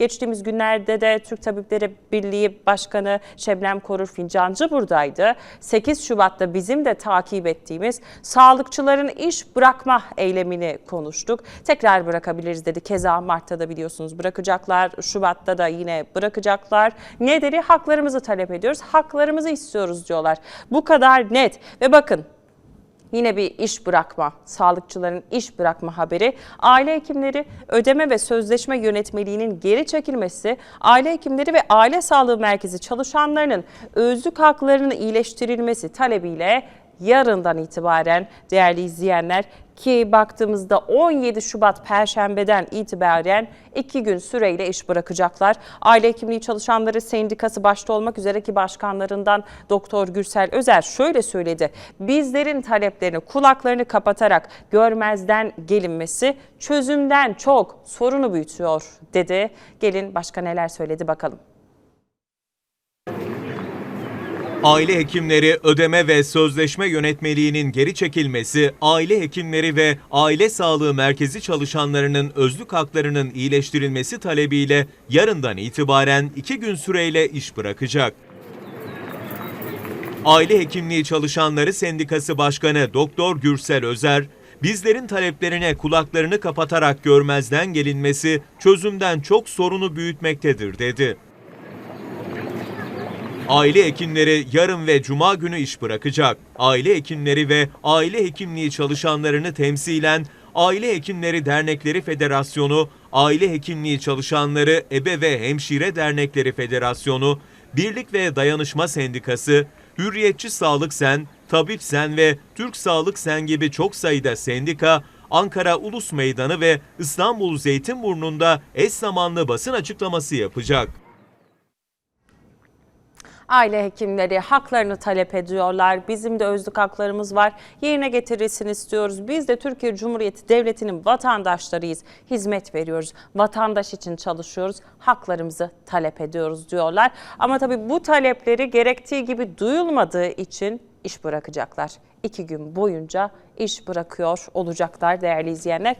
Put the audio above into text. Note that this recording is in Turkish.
Geçtiğimiz günlerde de Türk Tabipleri Birliği Başkanı Şebnem Korur Fincancı buradaydı. 8 Şubat'ta bizim de takip ettiğimiz sağlıkçıların iş bırakma eylemini konuştuk. Tekrar bırakabiliriz dedi. Keza Mart'ta da biliyorsunuz bırakacaklar. Şubat'ta da yine bırakacaklar. Nedeni haklarımızı talep ediyoruz. Haklarımızı istiyoruz diyorlar. Bu kadar net ve bakın Yine bir iş bırakma, sağlıkçıların iş bırakma haberi. Aile hekimleri ödeme ve sözleşme yönetmeliğinin geri çekilmesi, aile hekimleri ve aile sağlığı merkezi çalışanlarının özlük haklarının iyileştirilmesi talebiyle yarından itibaren değerli izleyenler ki baktığımızda 17 Şubat Perşembe'den itibaren iki gün süreyle iş bırakacaklar. Aile hekimliği çalışanları sendikası başta olmak üzere ki başkanlarından Doktor Gürsel Özer şöyle söyledi. Bizlerin taleplerini kulaklarını kapatarak görmezden gelinmesi çözümden çok sorunu büyütüyor dedi. Gelin başka neler söyledi bakalım. Aile hekimleri ödeme ve sözleşme yönetmeliğinin geri çekilmesi, aile hekimleri ve aile sağlığı merkezi çalışanlarının özlük haklarının iyileştirilmesi talebiyle yarından itibaren iki gün süreyle iş bırakacak. Aile Hekimliği Çalışanları Sendikası Başkanı Doktor Gürsel Özer, bizlerin taleplerine kulaklarını kapatarak görmezden gelinmesi çözümden çok sorunu büyütmektedir dedi. Aile hekimleri yarın ve cuma günü iş bırakacak. Aile hekimleri ve aile hekimliği çalışanlarını temsilen Aile Hekimleri Dernekleri Federasyonu, Aile Hekimliği Çalışanları Ebe ve Hemşire Dernekleri Federasyonu, Birlik ve Dayanışma Sendikası, Hürriyetçi Sağlık Sen, Tabip Sen ve Türk Sağlık Sen gibi çok sayıda sendika Ankara Ulus Meydanı ve İstanbul Zeytinburnu'nda eş zamanlı basın açıklaması yapacak. Aile hekimleri haklarını talep ediyorlar. Bizim de özlük haklarımız var. Yerine getirilsin istiyoruz. Biz de Türkiye Cumhuriyeti Devleti'nin vatandaşlarıyız. Hizmet veriyoruz. Vatandaş için çalışıyoruz. Haklarımızı talep ediyoruz diyorlar. Ama tabii bu talepleri gerektiği gibi duyulmadığı için iş bırakacaklar. İki gün boyunca iş bırakıyor olacaklar değerli izleyenler.